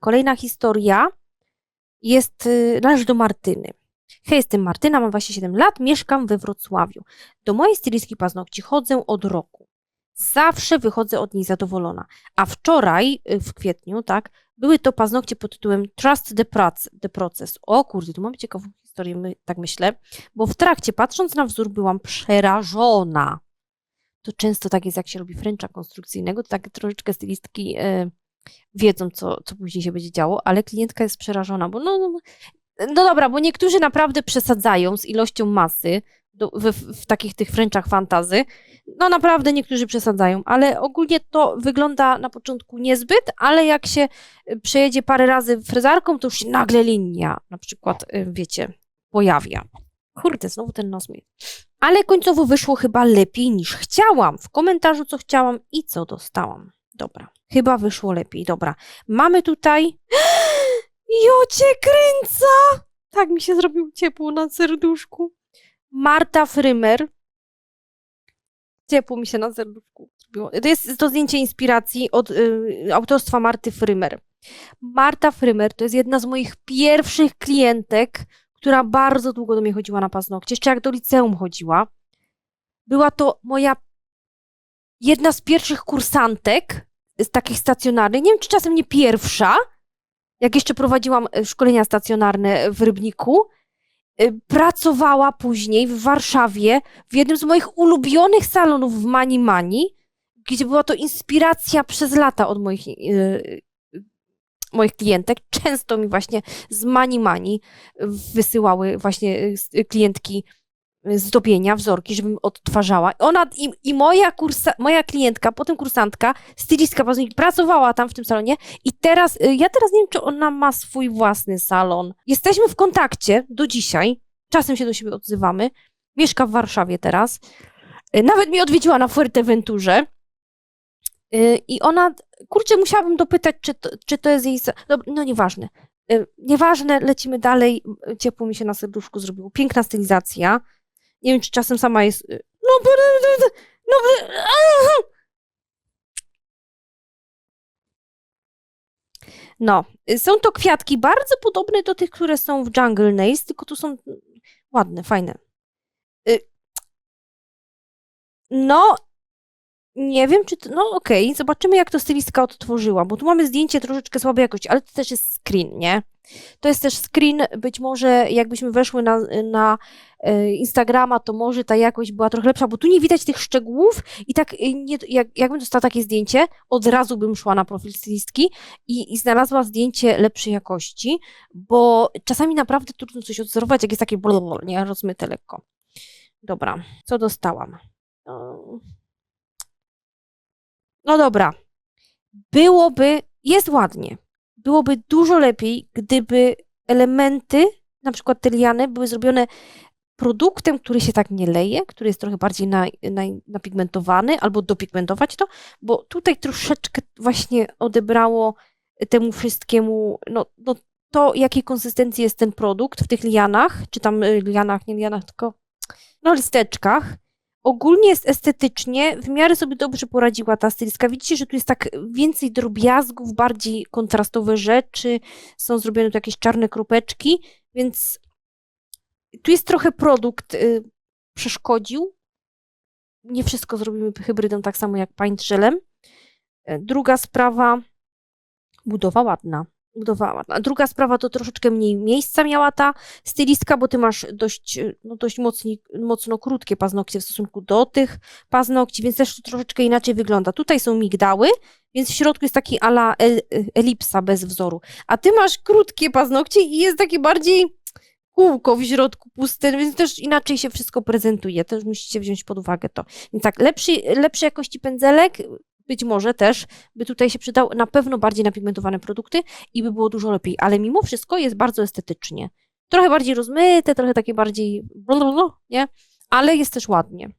Kolejna historia jest, y, należy do Martyny. Hej, jestem Martyna, mam 27 lat, mieszkam we Wrocławiu. Do mojej stylistki paznokci chodzę od roku. Zawsze wychodzę od niej zadowolona. A wczoraj, y, w kwietniu, tak, były to paznokcie pod tytułem Trust the, Prac, the Process. O kurde, tu mamy ciekawą historię, my, tak myślę, bo w trakcie, patrząc na wzór, byłam przerażona. To często tak jest, jak się robi fręcza konstrukcyjnego, to tak troszeczkę stylistki e, wiedzą, co, co później się będzie działo, ale klientka jest przerażona, bo no, no, no dobra, bo niektórzy naprawdę przesadzają z ilością masy do, w, w takich tych fręczach fantazy. No naprawdę niektórzy przesadzają, ale ogólnie to wygląda na początku niezbyt, ale jak się y, przejedzie parę razy frezarką, to już się nagle linia na przykład, y, wiecie, pojawia. Kurde, znowu ten nos mi. Ale końcowo wyszło chyba lepiej niż chciałam. W komentarzu co chciałam i co dostałam. Dobra, chyba wyszło lepiej, dobra. Mamy tutaj... Jo cię kręca! Tak mi się zrobił ciepło na serduszku. Marta Frymer. Ciepło mi się na serduszku zrobiło. To jest to zdjęcie inspiracji od y, autorstwa Marty Frymer. Marta Frymer to jest jedna z moich pierwszych klientek, która bardzo długo do mnie chodziła na paznokcie, jeszcze jak do liceum chodziła. Była to moja jedna z pierwszych kursantek z takich stacjonarnych. Nie wiem, czy czasem nie pierwsza, jak jeszcze prowadziłam e, szkolenia stacjonarne w Rybniku. E, Pracowała później w Warszawie w jednym z moich ulubionych salonów w Mani Mani, gdzie była to inspiracja przez lata od moich, e, moich klientek. Często mi właśnie z Mani Mani wysyłały właśnie klientki zdobienia, wzorki, żebym odtwarzała. Ona i, i moja, kursa, moja klientka, potem kursantka, stylistka pracowała tam w tym salonie i teraz, y, ja teraz nie wiem, czy ona ma swój własny salon. Jesteśmy w kontakcie do dzisiaj, czasem się do siebie odzywamy. Mieszka w Warszawie teraz. Y, Nawet mnie odwiedziła na Fuerteventurze. Y, I ona, kurczę, musiałabym dopytać, czy to, czy to jest jej. No, no nieważne. Nieważne, lecimy dalej. Ciepło mi się na serduszku zrobiło. Piękna stylizacja. Nie wiem, czy czasem sama jest. y, No, bo- no, bo- no, y, są to kwiatki bardzo podobne do tych, które są w Jungle Nails, tylko tu są ładne, fajne. Y, No, nie wiem, czy to, no okej, zobaczymy, jak to stylistka odtworzyła, bo tu mamy zdjęcie troszeczkę słabej jakości, ale to też jest screen, nie? To jest też screen, być może jakbyśmy weszły na, na e, Instagrama, to może ta jakość była trochę lepsza, bo tu nie widać tych szczegółów i tak, y, nie, jak, jakbym dostała takie zdjęcie, od razu bym szła na profil stylistki i, i znalazła zdjęcie lepszej jakości, bo czasami naprawdę trudno coś odzorować, jak jest takie blablabla, nie, rozmyte lekko. Dobra, co dostałam? No, no dobra, byłoby, jest ładnie, byłoby dużo lepiej, gdyby elementy, na przykład te liany, były zrobione produktem, który się tak nie leje, który jest trochę bardziej na, na, napigmentowany, albo dopigmentować to, bo tutaj troszeczkę właśnie odebrało temu wszystkiemu, no, no to, jakiej konsystencji jest ten produkt w tych lianach, czy tam y, lianach, nie lianach, tylko no listeczkach. Ogólnie jest estetycznie, w miarę sobie dobrze poradziła ta stylistka. Widzicie, że tu jest tak więcej drobiazgów, bardziej kontrastowe rzeczy, są zrobione tu jakieś czarne kropeczki, więc tu jest trochę produkt y, przeszkodził. Nie wszystko zrobimy hybrydą tak samo jak paint żelem. E, Druga sprawa, budowa ładna. Budowa ładna. Druga sprawa to troszeczkę mniej miejsca miała ta stylistka, bo ty masz dość, y, no dość mocni, mocno krótkie paznokcie w stosunku do tych paznokci, więc też to troszeczkę inaczej wygląda. Tutaj są migdały, więc w środku jest taki ala el, elipsa bez wzoru. A ty masz krótkie paznokcie i jest takie bardziej kółko w środku puste, więc też inaczej się wszystko prezentuje. Też musicie wziąć pod uwagę to. Więc tak, lepszy, lepszej jakości pędzelek, być może też by tutaj się przydał na pewno bardziej napigmentowane produkty i by było dużo lepiej, ale mimo wszystko jest bardzo estetycznie. Trochę bardziej rozmyte, trochę takie bardziej nie? Ale jest też ładnie.